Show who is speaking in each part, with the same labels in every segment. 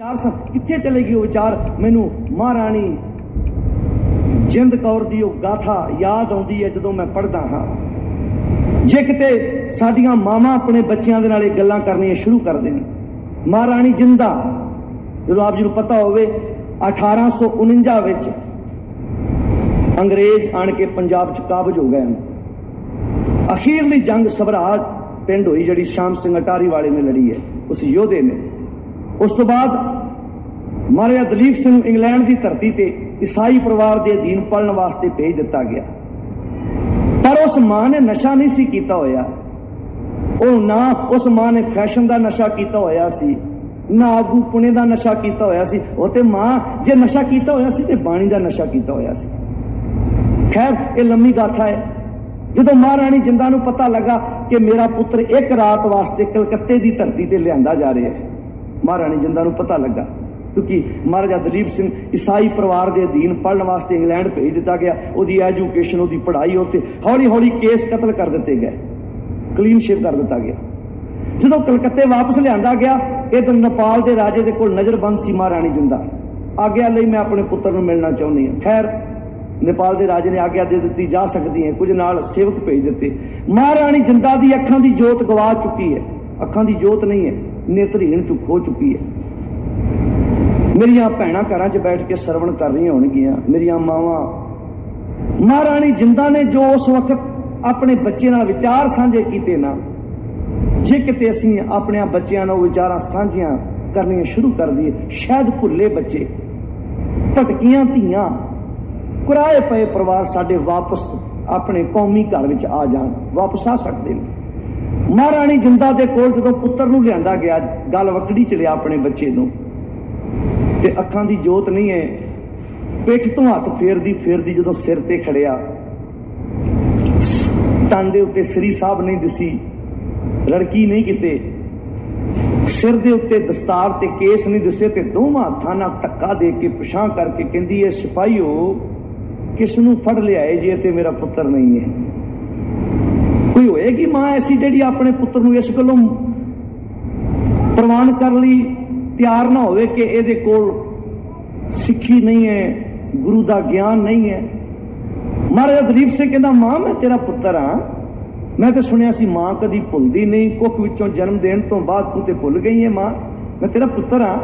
Speaker 1: ਵਿਚਾਰ ਸਨ ਕਿੱਥੇ ਚਲੇ ਗਈ ਉਹ ਵਿਚਾਰ ਮੈਨੂੰ ਮਹਾਰਾਣੀ ਜਿੰਦ ਕੌਰ ਦੀ ਉਹ ਗਾਥਾ ਯਾਦ ਆਉਂਦੀ ਹੈ ਜਦੋਂ ਮੈਂ ਪੜ੍ਹਦਾ ਹਾਂ। ਜੇ ਕਿਤੇ ਸਾਡੀਆਂ ਮਾਵਾਂ ਆਪਣੇ ਬੱਚਿਆਂ ਦੇ ਨਾਲ ਇਹ ਗੱਲਾਂ ਕਰਨੀਆਂ ਸ਼ੁਰੂ ਕਰ ਦੇਣ। ਮਹਾਰਾਣੀ ਜਿੰਦਾ, ਜਦੋਂ ਆਪ ਜੀ ਨੂੰ ਪਤਾ ਹੋਵੇ 1849 ਵਿੱਚ ਅੰਗਰੇਜ਼ ਆਣ ਕੇ ਪੰਜਾਬ 'ਚ ਕਾਬਜ ਹੋ ਗਏ ਹਨ। ਅਖੀਰਲੀ ਜੰਗ ਸਵਰਾਜ ਪਿੰਡ ਹੋਈ ਜਿਹੜੀ ਸ਼ਾਮ ਸਿੰਘ ਅਟਾਰੀ ਵਾਲੇ ਨੇ ਲੜੀ ਹੈ, ਉਸ ਯੋਧੇ ਨੇ। ਉਸ ਤੋਂ ਬਾਅਦ ਮਹਾਰਾਜਾ ਦਲੀਪ ਸਿੰਘ ਨੂੰ ਇੰਗਲੈਂਡ ਦੀ ਧਰਤੀ ਤੇ ਈਸਾਈ ਪਰਿਵਾਰ ਦੇ ਅਧੀਨ ਪੜਨ ਵਾਸਤੇ ਭੇਜ ਦਿੱਤਾ ਗਿਆ ਪਰ ਉਸ ਮਾਂ ਨੇ ਨਸ਼ਾ ਨਹੀਂ ਸੀ ਕੀਤਾ ਹੋਇਆ ਉਹ ਨਾ ਉਸ ਮਾਂ ਨੇ ਫੈਸ਼ਨ ਦਾ ਨਸ਼ਾ ਕੀਤਾ ਹੋਇਆ ਸੀ ਨਾ ਆਗੂ ਪੁਣੇ ਦਾ ਨਸ਼ਾ ਕੀਤਾ ਹੋਇਆ ਸੀ ਉਹ ਤੇ ਮਾਂ ਜੇ ਨਸ਼ਾ ਕੀਤਾ ਹੋਇਆ ਸੀ ਤੇ ਬਾਣੀ ਦਾ ਨਸ਼ਾ ਕੀਤਾ ਹੋਇਆ ਸੀ ਖੈਰ ਇਹ ਲੰਮੀ ਗਾਥਾ ਹੈ ਜਦੋਂ ਮਹਾਰਾਣੀ ਜਿੰਦਾ ਨੂੰ ਪਤਾ ਲੱਗਾ ਕਿ ਮੇਰਾ ਪੁੱਤਰ ਇੱਕ ਰਾਤ ਵਾਸਤੇ ਕਲਕੱਤੇ ਦੀ ਧਰਤੀ ਤੇ ਲਿਆਂਦਾ ਜਾ ਰਿਹਾ ਹੈ ਮਹਾਰਾਣੀ ਜਿੰਦਾ ਨੂੰ ਪਤਾ ਲੱਗਾ। ਕਿਉਂਕਿ ਮਹਾਰਾਜਾ ਦਲੀਪ ਸਿੰਘ ਈਸਾਈ ਪਰਿਵਾਰ ਦੇ ਅਧੀਨ ਪੜਨ ਵਾਸਤੇ ਇੰਗਲੈਂਡ ਭੇਜ ਦਿੱਤਾ ਗਿਆ। ਉਹਦੀ ਐਜੂਕੇਸ਼ਨ, ਉਹਦੀ ਪੜ੍ਹਾਈ ਉੱਤੇ ਹੌਲੀ ਹੌਲੀ ਕੇਸ ਕਤਲ ਕਰ ਦਿੱਤੇ ਗਏ। ਕਲੀਨ ਸ਼ੇਪ ਕਰ ਦਿੱਤਾ ਗਿਆ। ਜਦੋਂ ਕਲਕੱਤੇ ਵਾਪਸ ਲਿਆਂਦਾ ਗਿਆ ਇਹ ਤਾਂ ਨੇਪਾਲ ਦੇ ਰਾਜੇ ਦੇ ਕੋਲ ਨਜ਼ਰਬੰਦ ਸੀ ਮਹਾਰਾਣੀ ਜਿੰਦਾ। ਆਗਿਆ ਲਈ ਮੈਂ ਆਪਣੇ ਪੁੱਤਰ ਨੂੰ ਮਿਲਣਾ ਚਾਹੁੰਦੀ ਹਾਂ। ਖੈਰ, ਨੇਪਾਲ ਦੇ ਰਾਜੇ ਨੇ ਆਗਿਆ ਦੇ ਦਿੱਤੀ, ਜਾ ਸਕਦੀ ਹੈ। ਕੁਝ ਨਾਲ ਸੇਵਕ ਭੇਜ ਦਿੱਤੇ। ਮਹਾਰਾਣੀ ਜਿੰਦਾ ਦੀ ਅੱਖਾਂ ਦੀ ਜੋਤ ਗਵਾ ਚੁੱਕੀ ਹੈ। ਅੱਖਾਂ ਦੀ ਜੋਤ ਨਹੀਂ ਹੈ। ਨੇਤਰਹੀਣ ਚੁੱਕ ਹੋ ਚੁੱਕੀ ਹੈ। ਮੇਰੀਆਂ ਭੈਣਾਂ ਘਰਾਂ 'ਚ ਬੈਠ ਕੇ ਸਰਵਣ ਕਰ ਰਹੀਆਂ ਹੋਣਗੀਆਂ। ਮੇਰੀਆਂ ਮਾਵਾਂ, ਮਹਾਰਾਣੀ ਜਿੰਦਾ ਨੇ ਜੋ ਉਸ ਵਕਤ ਆਪਣੇ ਬੱਚੇ ਨਾਲ ਵਿਚਾਰ ਸਾਂਝੇ ਕੀਤੇ ਨਾ, ਜੇ ਕਿਤੇ ਅਸੀਂ ਆਪਣੇ ਬੱਚਿਆਂ ਨਾਲ ਵਿਚਾਰਾਂ ਸਾਂਝੀਆਂ ਕਰਨੀਆਂ ਸ਼ੁਰੂ ਕਰ ਦਈਏ, ਸ਼ਾਇਦ ਭੁੱਲੇ ਬੱਚੇ, ਭਟਕੀਆਂ ਧੀਆਂ, ਕੁਰਾਏ ਪਏ ਪਰਿਵਾਰ ਸਾਡੇ ਵਾਪਸ ਆਪਣੇ ਕੌਮੀ ਘਰ ਵਿੱਚ ਆ ਜਾਣ, ਵਾਪਸ ਆ ਸਕਦੇ ਨੇ। ਮਹਾਰਾਣੀ ਜਿੰਦਾ ਦੇ ਕੋਲ ਜਦੋਂ ਪੁੱਤਰ ਨੂੰ ਲਿਆਂਦਾ ਗਿਆ, ਗੱਲ ਵਕੜੀ ਚ ਲਿਆ ਆਪਣੇ ਬੱਚੇ ਨੂੰ। ਤੇ ਅੱਖਾਂ ਦੀ ਜੋਤ ਨਹੀਂ ਹੈ ਪਿੱਠ ਤੋਂ ਹੱਥ ਫੇਰਦੀ ਫੇਰਦੀ ਜਦੋਂ ਸਿਰ ਤੇ ਖੜਿਆ, ਤਨ ਦੇ ਉੱਤੇ ਸ੍ਰੀ ਸਾਹਿਬ ਨਹੀਂ ਦਿਸੀ ਲੜਕੀ ਨਹੀਂ ਕਿਤੇ। ਸਿਰ ਦੇ ਉੱਤੇ ਦਸਤਾਰ ਤੇ ਕੇਸ ਨਹੀਂ ਦਿਸੇ ਤੇ ਦੋਵਾਂ ਹੱਥਾਂ ਨਾਲ ਧੱਕਾ ਦੇ ਕੇ ਪਛਾਂ ਕਰਕੇ ਕਹਿੰਦੀ ਐ, ਸਿਪਾਹੀਓ, ਕਿਸ ਨੂੰ ਫੜ ਲਿਆਏ ਜੇ ਤੇ ਮੇਰਾ ਪੁੱਤਰ ਨਹੀਂ ਹੈ ਕੋਈ ਹੋਏਗੀ ਮਾਂ ਐਸੀ ਜਿਹੜੀ ਆਪਣੇ ਪੁੱਤਰ ਨੂੰ ਇਸ ਗੱਲੋਂ ਪ੍ਰਵਾਨ ਕਰਨ ਲਈ? ਤਿਆਰ ਨਾ ਹੋਵੇ ਕਿ ਇਹਦੇ ਕੋਲ ਸਿੱਖੀ ਨਹੀਂ ਹੈ, ਗੁਰੂ ਦਾ ਗਿਆਨ ਨਹੀਂ ਹੈ। ਮਹਾਰਾਜਾ ਦਲੀਪ ਸਿੰਘ ਕਹਿੰਦਾ, ਮਾਂ, ਮੈਂ ਤੇਰਾ ਪੁੱਤਰ ਹਾਂ। ਮੈਂ ਤਾਂ ਸੁਣਿਆ ਸੀ ਮਾਂ ਕਦੀ ਭੁੱਲਦੀ ਨਹੀਂ। ਕੁੱਖ ਵਿੱਚੋਂ ਜਨਮ ਦੇਣ ਤੋਂ ਬਾਅਦ ਤੂੰ ਤੇ ਭੁੱਲ ਗਈ ਹੈ ਮਾਂ। ਮੈਂ ਤੇਰਾ ਪੁੱਤਰ ਹਾਂ।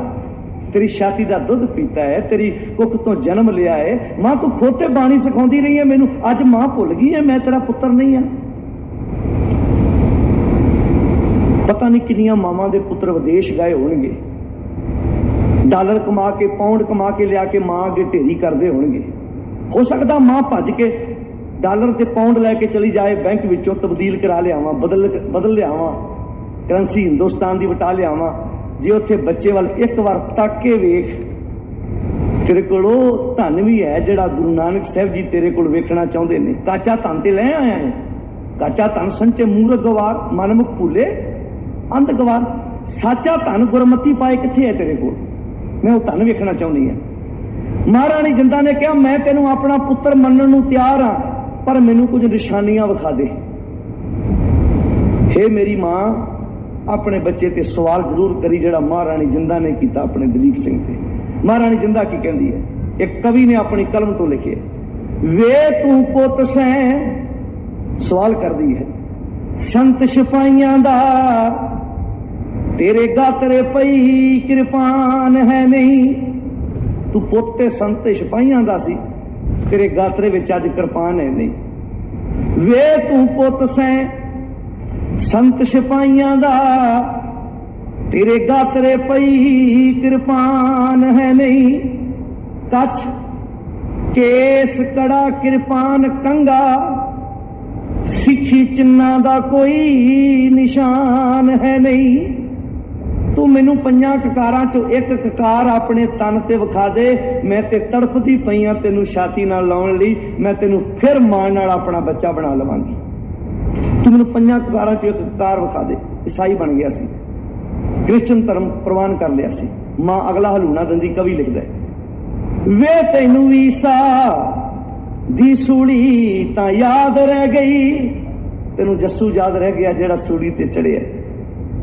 Speaker 1: ਤੇਰੀ ਛਾਤੀ ਦਾ ਦੁੱਧ ਪੀਤਾ ਹੈ, ਤੇਰੀ ਕੁੱਖ ਤੋਂ ਜਨਮ ਲਿਆ ਹੈ। ਮਾਂ, ਤੂੰ ਖੋਤੇ ਬਾਣੀ ਸਿਖਾਉਂਦੀ ਰਹੀ ਹੈ ਮੈਨੂੰ। ਅੱਜ ਮਾਂ ਭੁੱਲ ਗਈ ਹੈ, ਮੈਂ ਤੇਰਾ ਪੁੱਤਰ ਨਹੀਂ ਹਾਂ। ਪਤਾ ਨਹੀਂ ਕਿੰਨੀਆਂ ਮਾਵਾਂ ਦੇ ਪੁੱਤਰ ਵਿਦੇਸ਼ ਗਏ ਹੋਣਗੇ। ਡਾਲਰ ਕਮਾ ਕੇ ਪਾਉਂਡ ਕਮਾ ਕੇ ਲਿਆ ਕੇ ਮਾਂ ਅੱਗੇ ਢੇਰੀ ਕਰਦੇ ਹੋਣਗੇ। ਹੋ ਸਕਦਾ ਮਾਂ ਭੱਜ ਕੇ ਡਾਲਰ ਤੇ ਪਾਉਂਡ ਲੈ ਕੇ ਚਲੀ ਜਾਏ, ਬੈਂਕ ਵਿੱਚੋਂ ਤਬਦੀਲ ਕਰਾ ਲਿਆਵਾਂ, ਬਦਲ ਬਦਲ ਲਿਆਵਾਂ, ਕਰੰਸੀ ਹਿੰਦੁਸਤਾਨ ਦੀ ਵਟਾ ਲਿਆਵਾਂ। ਜੇ ਉੱਥੇ ਬੱਚੇ ਵੱਲ ਇੱਕ ਵਾਰ ਤੱਕ ਕੇ ਵੇਖ, ਤੇਰੇ ਕੋਲ ਉਹ ਧਨ ਵੀ ਹੈ ਜਿਹੜਾ ਗੁਰੂ ਨਾਨਕ ਸਾਹਿਬ ਜੀ ਤੇਰੇ ਕੋਲ ਵੇਖਣਾ ਚਾਹੁੰਦੇ ਨੇ। ਕਾਚਾ ਧਨ ਤੇ ਲੈ ਆਇਆ ਹੈ। ਕਾਚਾ ਧਨ ਸੰਚੇ ਮੂਰਖ ਗਵਾਰ ਮਨਮੁਖ ਭੁੱਲੇ ਅੰਧ ਗਵਾਰ ਸਾਚਾ ਧਨ ਗੁਰਮਤੀ ਪਾਏ ਕਿੱਥੇ ਹੈ ਤੇਰੇ ਕੋਲ? ਮੈਂ ਉਹ ਧਨ ਵੇਖਣਾ ਚਾਹੁੰਦੀ ਹਾਂ। ਮਹਾਰਾਣੀ ਜਿੰਦਾ ਨੇ ਕਿਹਾ, ਮੈਂ ਤੈਨੂੰ ਆਪਣਾ ਪੁੱਤਰ ਮੰਨਣ ਨੂੰ ਤਿਆਰ ਹਾਂ, ਪਰ ਮੈਨੂੰ ਕੁਝ ਨਿਸ਼ਾਨੀਆਂ ਵਿਖਾ ਦੇ। ਹੇ ਮੇਰੀ ਮਾਂ, ਆਪਣੇ ਬੱਚੇ ਤੇ ਸਵਾਲ ਜ਼ਰੂਰ ਕਰੀ ਜਿਹੜਾ ਮਹਾਰਾਣੀ ਜਿੰਦਾ ਨੇ ਕੀਤਾ ਆਪਣੇ ਦਲੀਪ ਸਿੰਘ ਤੇ। ਮਹਾਰਾਣੀ ਜਿੰਦਾ ਕੀ ਕਹਿੰਦੀ ਹੈ? ਇੱਕ ਕਵੀ ਨੇ ਆਪਣੀ ਕਲਮ ਤੋਂ ਲਿਖਿਆ ਵੇ ਤੂੰ ਪੁੱਤ ਸੈਂ ਸਵਾਲ ਕਰਦੀ ਹੈ, ਸੰਤ ਸਿਪਾਈਆਂ ਦਾ ਤੇਰੇ ਗਾਤਰੇ ਪਈ ਕਿਰਪਾਨ ਹੈ ਨਹੀਂ। ਤੂੰ ਪੁੱਤ ਤੇ ਸੰਤ ਸਿਪਾਈਆਂ ਦਾ ਸੀ। ਤੇਰੇ ਗਾਤਰੇ ਵਿੱਚ ਅੱਜ ਕਿਰਪਾਨ ਹੈ ਨਹੀਂ। ਵੇ ਤੂੰ ਪੁੱਤ ਸੈਂ, ਸੰਤ ਸਿਪਾਈਆਂ ਦਾ। ਤੇਰੇ ਗਾਤਰੇ ਪਈ ਕਿਰਪਾਨ ਹੈ ਨਹੀਂ। ਕੱਛ, ਕੇਸ, ਕੜਾ, ਕਿਰਪਾਨ ਕੰਗਾ ਸਿੱਖੀ ਚਿੰਨਾ ਦਾ ਕੋਈ ਨਿਸ਼ਾਨ ਹੈ ਨਹੀਂ। ਤੂੰ ਮੈਨੂੰ ਪੰਜਾਂ ਕਕਾਰਾਂ ਚੋਂ ਇੱਕ ਕਕਾਰ ਆਪਣੇ ਤਨ ਤੇ ਵਿਖਾ ਦੇ। ਮੈਂ ਤੇ ਤੜਫਦੀ ਪਈਆਂ ਤੈਨੂੰ ਛਾਤੀ ਨਾਲ ਲਾਉਣ ਲਈ। ਮੈਂ ਤੈਨੂੰ ਫਿਰ ਮਾਣ ਨਾਲ ਆਪਣਾ ਬੱਚਾ ਬਣਾ ਲਵਾਂਗੀ। ਤੂੰ ਮੈਨੂੰ ਪੰਜਾਂ ਕਕਾਰਾਂ ਚੋਂ ਇੱਕ ਕਕਾਰ ਵਿਖਾ ਦੇ। ਈਸਾਈ ਬਣ ਗਿਆ ਸੀ। ਕ੍ਰਿਸਚਨ ਧਰਮ ਪ੍ਰਵਾਨ ਕਰ ਲਿਆ ਸੀ। ਮਾਂ ਅਗਲਾ ਹਲੂਣਾ ਦੰਦੀ ਕਵੀ ਲਿਖਦਾ ਵੇ ਤੈਨੂੰ ਈਸਾ ਦੀ ਸੂਲੀ ਤਾਂ ਯਾਦ ਰਹਿ ਗਈ। ਤੈਨੂੰ ਜੱਸੂ ਯਾਦ ਰਹਿ ਗਿਆ ਜਿਹੜਾ ਸੂਲੀ ਤੇ ਚੜਿਆ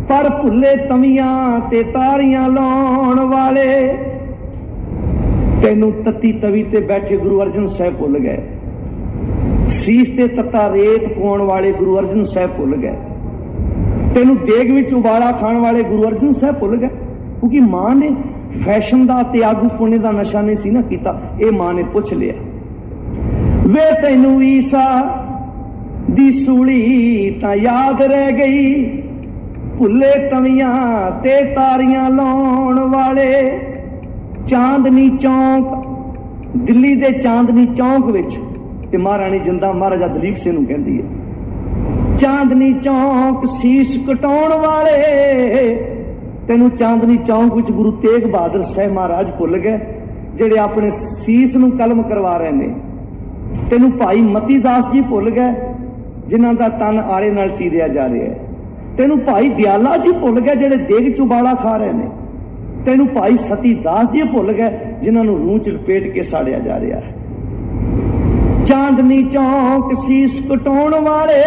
Speaker 1: ਪਰ ਭੁੱਲੇ ਤਵੀਆਂ ਤੇ ਤਾਰੀਆਂ ਲਾਉਣ ਵਾਲੇ। ਤੈਨੂੰ ਤਤੀ ਤਵੀ ਤੇ ਬੈਠੇ ਗੁਰੂ ਅਰਜਨ ਸਾਹਿਬ ਭੁੱਲ ਗਏ। ਸੀਸ ਤੇ ਤੱਤਾ ਰੇਤ ਪਾਉਣ ਵਾਲੇ ਗੁਰੂ ਅਰਜਨ ਸਾਹਿਬ ਭੁੱਲ ਗਏ। ਤੈਨੂੰ ਦੇਗ ਵਿੱਚ ਉਬਾਲਾ ਖਾਣ ਵਾਲੇ ਗੁਰੂ ਅਰਜਨ ਸਾਹਿਬ ਭੁੱਲ ਗਏ। ਕਿਉਂਕਿ ਮਾਂ ਨੇ ਫੈਸ਼ਨ ਦਾ ਤੇ ਆਗੂ ਪੁਣੇ ਦਾ ਨਸ਼ਾ ਨਹੀਂ ਸੀ ਨਾ ਕੀਤਾ, ਇਹ ਮਾਂ ਨੇ ਪੁੱਛ ਲਿਆ। ਵੇ ਤੈਨੂੰ ਈਸਾ ਦੀ ਸੂਲੀ ਤਾਂ ਯਾਦ ਰਹਿ ਗਈ। ਭੁੱਲੇ ਤਵੀਆਂ ਤੇ ਤਾਰੀਆਂ ਲਾਉਣ ਵਾਲੇ। ਚਾਂਦਨੀ ਚੌਂਕ, ਦਿੱਲੀ ਦੇ ਚਾਂਦਨੀ ਚੌਂਕ ਵਿੱਚ। ਤੇ ਮਹਾਰਾਣੀ ਜਿੰਦਾ ਮਹਾਰਾਜਾ ਦਲੀਪ ਸਿੰਘ ਨੂੰ ਕਹਿੰਦੀ ਹੈ। ਚਾਂਦਨੀ ਚੌਂਕ ਸੀਸ ਕਟਾਉਣ ਵਾਲੇ। ਤੈਨੂੰ ਚਾਂਦਨੀ ਚੌਂਕ ਵਿੱਚ ਗੁਰੂ ਤੇਗ ਬਹਾਦਰ ਸਾਹਿਬ ਮਹਾਰਾਜ ਭੁੱਲ ਗਏ, ਜਿਹੜੇ ਆਪਣੇ ਸੀਸ ਨੂੰ ਕਲਮ ਕਰਵਾ ਰਹੇ ਨੇ। ਤੈਨੂੰ ਭਾਈ ਮਤੀ ਦਾਸ ਜੀ ਭੁੱਲ ਗਏ, ਜਿਨ੍ਹਾਂ ਦਾ ਤਨ ਆਰੇ ਨਾਲ ਚੀਰਿਆ ਜਾ ਰਿਹਾ ਹੈ। ਤੈਨੂੰ ਭਾਈ ਦਿਆਲਾ ਜੀ ਭੁੱਲ ਗਏ ਜਿਹੜੇ ਦੇਗ ਚੁਬਾਲਾ ਖਾ ਰਹੇ ਨੇ? ਤੈਨੂੰ ਭਾਈ ਸਤੀ ਦਾਸ ਜੀ ਭੁੱਲ ਗਏ ਜਿਨ੍ਹਾਂ ਨੂੰ ਰੂਹ ਚ ਲਪੇਟ ਕੇ ਸਾੜਿਆ ਜਾ ਰਿਹਾ ਹੈ। ਚਾਂਦਨੀ ਚੌਂਕ ਸੀਸ ਕਟਾਉਣ ਵਾਲੇ,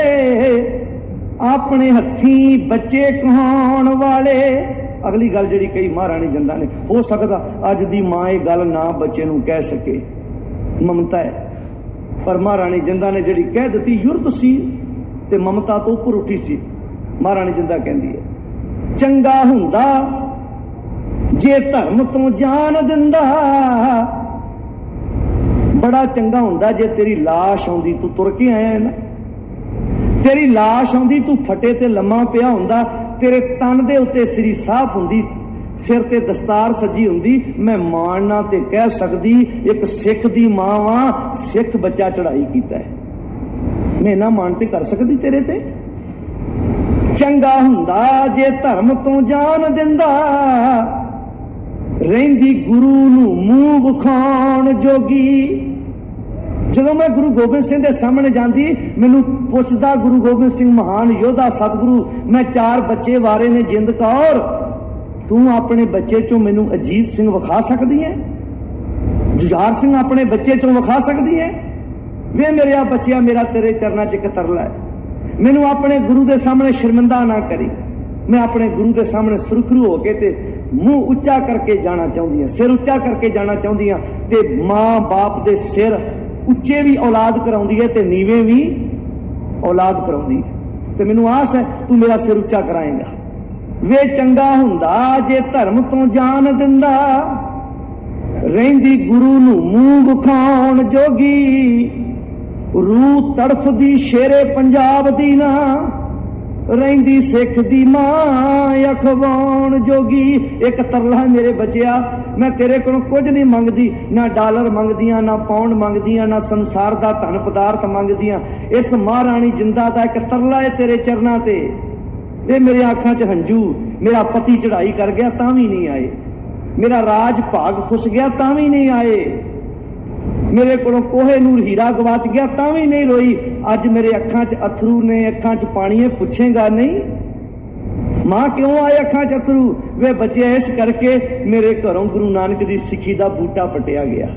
Speaker 1: ਆਪਣੇ ਹੱਥੀਂ ਬੱਚੇ ਕਹਾਉਣ ਵਾਲੇ। ਅਗਲੀ ਗੱਲ ਜਿਹੜੀ ਕਈ ਮਹਾਰਾਣੀ ਜੰਦਾ ਨੇ, ਹੋ ਸਕਦਾ ਅੱਜ ਦੀ ਮਾਂ ਇਹ ਗੱਲ ਨਾ ਬੱਚੇ ਨੂੰ ਕਹਿ ਸਕੇ। ਮਮਤਾ ਹੈ। ਪਰ ਮਹਾਰਾਣੀ ਜਿੰਦਾ ਨੇ ਜਿਹੜੀ ਕਹਿ ਦਿੱਤੀ, ਯੁਰਤ ਸੀ ਤੇ ਮਮਤਾ ਤੋਂ ਉੱਪਰ ਉੱਠੀ ਸੀ। ਮਹਾਰਾਣੀ ਜਿੰਦਾ ਕਹਿੰਦੀ ਹੈ ਚੰਗਾ ਹੁੰਦਾ ਜੇ ਧਰਮ ਤੋਂ ਜਾਨ ਦਿੰਦਾ ਬੜਾ ਚੰਗਾ ਹੁੰਦਾ ਜੇ ਤੇਰੀ লাশ ਆਉਂਦੀ ਤੂੰ ਤੁਰ ਕੇ ਆਇਆ ਹੈ ਨਾ ਤੇਰੀ লাশ ਆਉਂਦੀ ਤੂੰ ਫਟੇ ਤੇ ਲੰਮਾ ਪਿਆ ਹੁੰਦਾ ਤੇਰੇ ਤਨ ਦੇ ਉੱਤੇ ਸ੍ਰੀ ਸਾਫ ਹੁੰਦੀ ਸਿਰ ਤੇ ਦਸਤਾਰ ਸੱਜੀ ਹੁੰਦੀ ਮੈਂ ਮਾਣਨਾ ਤੇ ਕਹਿ ਸਕਦੀ ਇੱਕ ਸਿੱਖ ਦੀ ਮਾਂ ਵਾਂ ਸਿੱਖ ਬੱਚਾ ਚੜਾਈ ਕੀਤਾ ਹੈ ਮੈਂ ਨਾ ਮਾਣ ਤੇ ਕਰ ਸਕਦੀ ਤੇਰੇ ਤੇ ਚੰਗਾ ਹੁੰਦਾ ਜੇ ਧਰਮ ਤੋਂ ਜਾਨ ਦਿੰਦਾ। ਰਹਿੰਦੀ ਗੁਰੂ ਨੂੰ ਮੂੰਹ ਵਿਖਾਉਣ ਜੋਗੀ। ਜਦੋਂ ਮੈਂ ਗੁਰੂ ਗੋਬਿੰਦ ਸਿੰਘ ਦੇ ਸਾਹਮਣੇ ਜਾਂਦੀ, ਮੈਨੂੰ ਪੁੱਛਦਾ ਗੁਰੂ ਗੋਬਿੰਦ ਸਿੰਘ ਮਹਾਨ ਯੋਧਾ, ਸਤਿਗੁਰੂ, ਮੈਂ ਚਾਰ ਬੱਚੇ ਵਾਰੇ ਨੇ ਜਿੰਦ ਕੌਰ, ਤੂੰ ਆਪਣੇ ਬੱਚੇ ਚੋਂ ਮੈਨੂੰ ਅਜੀਤ ਸਿੰਘ ਵਿਖਾ ਸਕਦੀ ਹੈ? ਜੁਝਾਰ ਸਿੰਘ ਆਪਣੇ ਬੱਚੇ ਚੋਂ ਵਿਖਾ ਸਕਦੀ ਹੈ? ਵੇ ਮੇਰੇ ਆ ਬੱਚਿਆ, ਮੇਰਾ ਤੇਰੇ ਚਰਨਾਂ 'ਚ ਇੱਕ ਤਰਲਾ ਹੈ। ਮੈਨੂੰ ਆਪਣੇ ਗੁਰੂ ਦੇ ਸਾਹਮਣੇ ਸ਼ਰਮਿੰਦਾ ਨਾ ਕਰੀ। ਮੈਂ ਆਪਣੇ ਗੁਰੂ ਦੇ ਸਾਹਮਣੇ ਸੁਰਖਰੂ ਹੋ ਕੇ ਤੇ ਮੂੰਹ ਉੱਚਾ ਕਰਕੇ ਜਾਣਾ ਚਾਹੁੰਦੀ ਹਾਂ, ਸਿਰ ਉੱਚਾ ਕਰਕੇ ਜਾਣਾ ਚਾਹੁੰਦੀ ਹਾਂ ਤੇ ਮਾਂ ਬਾਪ ਦੇ ਸਿਰ ਉੱਚੇ ਵੀ ਔਲਾਦ ਕਰਾਉਂਦੀ ਹੈ ਤੇ ਨੀਵੇਂ ਵੀ ਔਲਾਦ ਕਰਾਉਂਦੀ ਹੈ। ਤੇ ਮੈਨੂੰ ਆਸ ਹੈ ਤੂੰ ਮੇਰਾ ਸਿਰ ਉੱਚਾ ਕਰਾਏਂਗਾ। ਵੇ ਚੰਗਾ ਹੁੰਦਾ ਜੇ ਧਰਮ ਤੋਂ ਜਾਨ ਦਿੰਦਾ, ਰਹਿੰਦੀ ਗੁਰੂ ਨੂੰ ਮੂੰਹ ਵਿਖਾਉਣ ਜੋਗੀ। ਰੂ ਤੜਫਦੀ ਸ਼ੇਰੇ ਪੰਜਾਬ ਦੀ ਨਾ, ਰਹਿੰਦੀ ਸਿੱਖ ਦੀ ਮਾਂ ਅਖਵਾਉਣ ਜੋਗੀ। ਇੱਕ ਤਰਲਾ ਮੇਰੇ ਬੱਚਿਆ, ਮੈਂ ਤੇਰੇ ਕੋਲੋਂ ਕੁਝ ਨਹੀਂ ਮੰਗਦੀ, ਨਾ ਡਾਲਰ ਮੰਗਦੀਆਂ, ਨਾ ਪਾਉਂਡ ਮੰਗਦੀਆਂ, ਨਾ ਸੰਸਾਰ ਦਾ ਧਨ ਪਦਾਰਥ ਮੰਗਦੀਆਂ। ਇਸ ਮਹਾਰਾਣੀ ਜਿੰਦਾ ਦਾ ਇੱਕ ਤਰਲਾ ਹੈ ਤੇਰੇ ਚਰਨਾਂ ਤੇ। ਇਹ ਮੇਰੇ ਅੱਖਾਂ 'ਚ ਹੰਝੂ, ਮੇਰਾ ਪਤੀ ਚੜਾਈ ਕਰ ਗਿਆ ਤਾਂ ਵੀ ਨਹੀਂ ਆਏ। ਮੇਰਾ ਰਾਜ ਭਾਗ ਫੁੱਸ ਗਿਆ ਤਾਂ ਵੀ ਨਹੀਂ ਆਏ। ਮੇਰੇ ਕੋਲੋਂ ਕੋਹੇ ਨੂਰ ਹੀਰਾ ਗਵਾਚ ਗਿਆ, ਤਾਂ ਵੀ ਨਹੀਂ ਰੋਈ। ਅੱਜ ਮੇਰੇ ਅੱਖਾਂ 'ਚ ਅਥਰੂ ਨੇ, ਅੱਖਾਂ 'ਚ ਪਾਣੀ ਹੈ ਪੁੱਛੇਗਾ ਨਹੀਂ। ਮਾਂ ਕਿਉਂ ਆਏ ਅੱਖਾਂ 'ਚ ਅਥਰੂ? ਵੇ ਬੱਚੇ ਇਸ ਕਰਕੇ ਮੇਰੇ ਘਰੋਂ ਗੁਰੂ ਨਾਨਕ ਦੀ ਸਿੱਖੀ ਦਾ ਬੂਟਾ ਪਟਿਆ ਗਿਆ।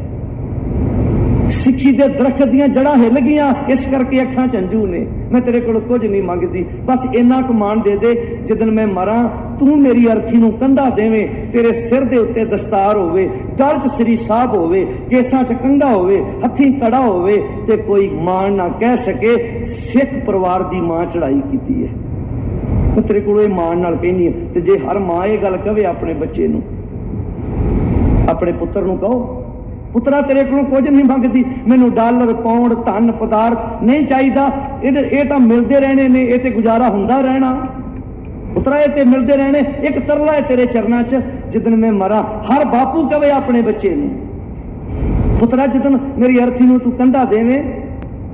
Speaker 1: ਸਿੱਖੀ ਦੇ ਦਰਖਤ ਦੀਆਂ ਜੜਾਂ ਹਿੱਲ ਗਈਆਂ, ਇਸ ਕਰਕੇ ਅੱਖਾਂ ਚ ਅੰਜੂ ਨੇ। ਮੈਂ ਤੇਰੇ ਕੋਲ ਕੁਝ ਨਹੀਂ ਮੰਗਦੀ। ਬਸ ਇੰਨਾ ਕੁ ਮਾਣ ਦੇ ਦੇ ਜਦੋਂ ਮੈਂ ਮਰਾਂ ਤੂੰ ਮੇਰੀ ਅਰਥੀ ਨੂੰ ਕੰਧਾ ਦੇਵੇਂ, ਤੇਰੇ ਸਿਰ ਦੇ ਉੱਤੇ ਦਸਤਾਰ ਹੋਵੇ, ਗਲ 'ਚ ਸ੍ਰੀ ਸਾਹਿਬ ਹੋਵੇ, ਕੇਸਾਂ 'ਚ ਕੰਘਾ ਹੋਵੇ, ਹੱਥੀਂ ਕੜਾ ਹੋਵੇ ਤੇ ਕੋਈ ਮਾਣ ਨਾ ਕਹਿ ਸਕੇ, ਸਿੱਖ ਪਰਿਵਾਰ ਦੀ ਮਾਂ ਚੜਾਈ ਕੀਤੀ ਹੈ। ਤੇਰੇ ਕੋਲ ਇਹ ਮਾਣ ਨਾਲ ਕਹਿੰਦੀ ਹੈ ਤੇ ਜੇ ਹਰ ਮਾਂ ਇਹ ਗੱਲ ਕਵੇ ਆਪਣੇ ਬੱਚੇ ਨੂੰ, ਆਪਣੇ ਪੁੱਤਰ ਨੂੰ ਕਹੋ, ਪੁੱਤਰਾ ਤੇਰੇ ਕੋਲੋਂ ਕੁਝ ਨਹੀਂ ਮੰਗਦੀ, ਮੈਨੂੰ ਡਾਲਰ, ਪੌਂਡ, ਧਨ, ਪਦਾਰਥ ਨਹੀਂ ਚਾਹੀਦਾ, ਇਹ ਇਹ ਤਾਂ ਮਿਲਦੇ ਰਹਿਣੇ ਨੇ, ਇਹ ਤੇ ਗੁਜ਼ਾਰਾ ਹੁੰਦਾ ਰਹਿਣਾ। ਪੁੱਤਰਾ ਇਹ ਤੇ ਮਿਲਦੇ ਰਹਿਣੇ, ਇੱਕ ਤਰਲਾ ਹੈ ਤੇਰੇ ਚਰਨਾਂ 'ਚ ਜਿੱਦਨ ਮੈਂ ਮਰਾਂ, ਹਰ ਬਾਪੂ ਕਵੇ ਆਪਣੇ ਬੱਚੇ ਨੂੰ। ਪੁੱਤਰਾ ਜਿੱਦਨ ਮੇਰੀ ਅਰਥੀ ਨੂੰ ਤੂੰ ਕੰਧਾ ਦੇਵੇਂ,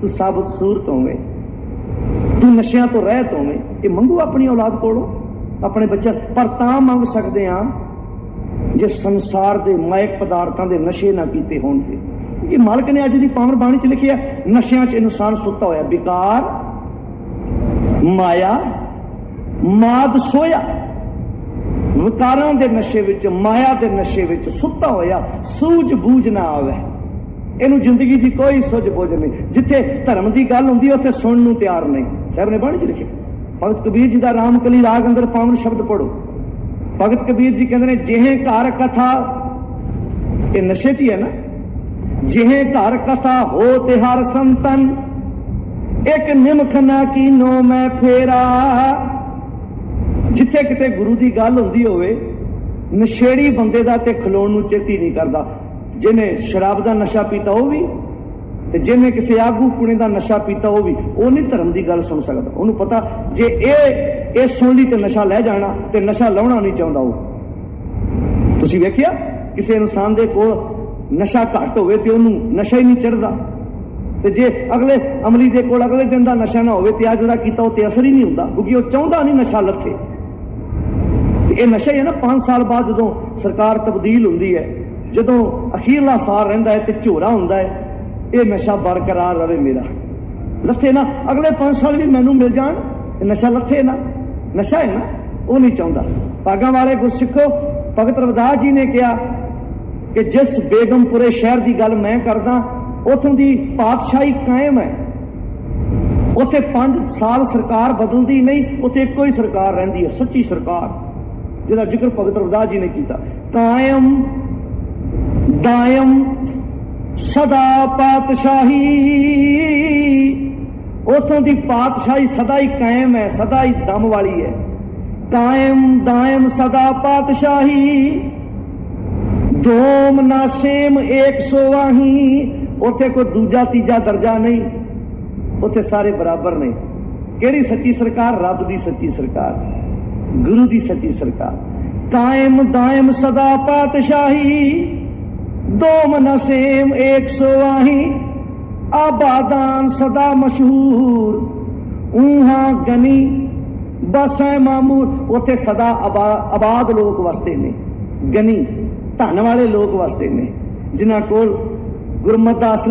Speaker 1: ਤੂੰ ਸਾਬਤ ਸੂਰਤ ਹੋਵੇਂ ਤੂੰ ਨਸ਼ਿਆਂ ਤੋਂ ਰਹਿਤ ਹੋਵੇਂ ਇਹ ਮੰਗੂ ਆਪਣੀ ਔਲਾਦ ਕੋਲੋਂ, ਆਪਣੇ ਬੱਚਾ ਪਰ ਤਾਂ ਮੰਗ ਸਕਦੇ ਆ ਜੇ ਸੰਸਾਰ ਦੇ ਮਾਇਕ ਪਦਾਰਥਾਂ ਦੇ ਨਸ਼ੇ ਨਾ ਕੀਤੇ ਹੋਣ ਤੇ ਇਹ ਮਾਲਕ ਨੇ ਅੱਜ ਦੀ ਪਾਵਨ ਬਾਣੀ ਚ ਲਿਖਿਆ, ਨਸ਼ਿਆਂ 'ਚ ਇਨਸਾਨ ਸੁੱਤਾ ਹੋਇਆ ਵਿਕਾਰ ਮਾਇਆ ਮਾਦ ਸੋਇਆ। ਵਿਕਾਰਾਂ ਦੇ ਨਸ਼ੇ ਵਿੱਚ, ਮਾਇਆ ਦੇ ਨਸ਼ੇ ਵਿੱਚ ਸੁੱਤਾ ਹੋਇਆ ਸੂਝ ਬੂਝ ਨਾ ਆਵੇ। ਇਹਨੂੰ ਜ਼ਿੰਦਗੀ ਦੀ ਕੋਈ ਸੁਝ ਬੁਝ ਨਹੀਂ। ਜਿੱਥੇ ਧਰਮ ਦੀ ਗੱਲ ਹੁੰਦੀ, ਉੱਥੇ ਸੁਣਨ ਨੂੰ ਤਿਆਰ ਨਹੀਂ। ਸਾਹਿਬ ਨੇ ਬਾਣੀ ਚ ਲਿਖਿਆ, ਭਗਤ ਕਬੀਰ ਜੀ ਦਾ ਰਾਮਕਲੀ ਰਾਗ ਅੰਦਰ ਪਾਵਨ ਸ਼ਬਦ ਪੜੋ ਭਗਤ ਕਬੀਰ ਜੀ ਕਹਿੰਦੇ ਨੇ, ਜਿਹੇ ਘਰ ਕਥਾ, ਇਹ ਨਸ਼ੇ 'ਚ ਹੀ ਹੈ ਨਾ? ਜਿਹੇ ਘਰ ਕਥਾ ਹੋ ਤੇ ਹਰ ਸੰਤਨ, ਇੱਕ ਨਿਮਖ ਨਾ ਕੀਨੋ ਮੈਂ ਫੇਰਾ। ਜਿੱਥੇ ਕਿਤੇ ਗੁਰੂ ਦੀ ਗੱਲ ਹੁੰਦੀ ਹੋਵੇ, ਨਸ਼ੇੜੀ ਬੰਦੇ ਦਾ ਤੇ ਖਲੋਣ ਨੂੰ ਚੇਤੀ ਨਹੀਂ ਕਰਦਾ। ਜਿਹਨੇ ਸ਼ਰਾਬ ਦਾ ਨਸ਼ਾ ਪੀਤਾ ਉਹ ਵੀ, ਤੇ ਜਿਹਨੇ ਕਿਸੇ ਆਗੂ ਪੁਣੇ ਦਾ ਨਸ਼ਾ ਪੀਤਾ ਉਹ ਵੀ, ਉਹ ਨਹੀਂ ਧਰਮ ਦੀ ਗੱਲ ਸੁਣ ਸਕਦਾ। ਉਹਨੂੰ ਪਤਾ, ਜੇ ਇਹ ਇਹ ਸੁਣ ਲਈ ਤੇ ਨਸ਼ਾ ਲੈ ਜਾਣਾ, ਤੇ ਨਸ਼ਾ ਲਾਉਣਾ ਨਹੀਂ ਚਾਹੁੰਦਾ ਉਹ। ਤੁਸੀਂ ਵੇਖਿਆ? ਕਿਸੇ ਇਨਸਾਨ ਦੇ ਕੋਲ ਨਸ਼ਾ ਘੱਟ ਹੋਵੇ ਤੇ ਉਹਨੂੰ ਨਸ਼ਾ ਹੀ ਨਹੀਂ ਚੜਦਾ ਤੇ ਜੇ ਅਗਲੇ ਅਮਲੀ ਦੇ ਕੋਲ ਅਗਲੇ ਦਿਨ ਦਾ ਨਸ਼ਾ ਨਾ ਹੋਵੇ ਤੇ ਅੱਜ ਦਾ ਕੀਤਾ ਉਹ ਤੇ ਅਸਰ ਹੀ ਨਹੀਂ ਹੁੰਦਾ, ਕਿਉਂਕਿ ਉਹ ਚਾਹੁੰਦਾ ਨਹੀਂ ਨਸ਼ਾ ਲੱਥੇ। ਤੇ ਇਹ ਨਸ਼ਾ ਹੀ ਹੈ ਨਾ 5 ਸਾਲ ਬਾਅਦ ਜਦੋਂ ਸਰਕਾਰ ਤਬਦੀਲ ਹੁੰਦੀ ਹੈ ਜਦੋਂ ਅਖੀਰਲਾ ਸਾਲ ਰਹਿੰਦਾ ਹੈ ਤੇ ਝੋਰਾ ਹੁੰਦਾ ਹੈ ਇਹ ਨਸ਼ਾ ਬਰਕਰਾਰ ਰਵੇ ਮੇਰਾ ਲੱਥੇ ਨਾ ਅਗਲੇ 5 ਸਾਲ ਵੀ ਮੈਨੂੰ ਮਿਲ ਜਾਣ ਇਹ ਨਸ਼ਾ ਲੱਥੇ ਨਾ ਨਸ਼ਾ ਹੈ ਨਾ ਉਹ ਨਹੀਂ ਚਾਹੁੰਦਾ ਪਾਗਾਂ ਵਾਲੇ ਗੁਰਸਿੱਖੋ ਭਗਤ ਰਵਿਦਾਸ ਜੀ ਨੇ ਕਿਹਾ ਕਿ ਜਿਸ ਬੇਗਮਪੁਰੇ ਸ਼ਹਿਰ ਦੀ ਗੱਲ ਮੈਂ ਕਰਦਾ ਉਥੋਂ ਦੀ ਪਾਤਸ਼ਾਹੀ ਕਾਇਮ ਹੈ ਉੱਥੇ 5 ਸਾਲ ਸਰਕਾਰ ਬਦਲਦੀ ਨਹੀਂ ਉੱਥੇ ਇੱਕੋ ਹੀ ਸਰਕਾਰ ਰਹਿੰਦੀ ਹੈ ਸੱਚੀ ਸਰਕਾਰ ਜਿਹਦਾ ਜ਼ਿਕਰ ਭਗਤ ਰਵਿਦਾਸ ਜੀ ਨੇ ਕੀਤਾ। ਕਾਇਮ ਦਾਇਮ ਸਦਾ ਪਾਤਸ਼ਾਹੀ। ਉਥੋਂ ਦੀ ਪਾਤਸ਼ਾਹੀ ਸਦਾ ਹੀ ਕਾਇਮ ਹੈ, ਸਦਾ ਹੀ ਦਮ ਵਾਲੀ ਹੈ। ਕਾਇਮ ਦਾਇਮ ਸਦਾ ਪਾਤਸ਼ਾਹੀ। ਦੋਮ ਨਾ ਸੇਮ 120 ਉਥੇ ਕੋਈ ਦੂਜਾ, ਤੀਜਾ ਦਰਜਾ ਨਹੀਂ। ਉਥੇ ਸਾਰੇ ਬਰਾਬਰ ਨੇ। ਕਿਹੜੀ ਸੱਚੀ ਸਰਕਾਰ? ਰੱਬ ਦੀ ਸੱਚੀ ਸਰਕਾਰ। ਗੁਰੂ ਦੀ ਸੱਚੀ ਸਰਕਾਰ ਕਾਇਮ ਦਾਇਮ ਸਦਾ ਪਾਤਸ਼ਾਹੀ ਦੋਮ ਨਾ ਸੇਮ 120 ਆਬਾਦਾਨ ਸਦਾ ਮਸ਼ਹੂਰ ਊਹਾ ਗਨੀ ਬਸੈ ਮਾਮੂਰ ਉਥੇ ਸਦਾ ਆਬਾਦ ਲੋਕ ਵਸਦੇ ਨੇ ਗਨੀ ਧਨ ਵਾਲੇ ਲੋਕ ਵਸਦੇ ਨੇ ਜਿਨ੍ਹਾਂ ਕੋਲ ਗੁਰਮਤ ਦਾ ਅਸਲ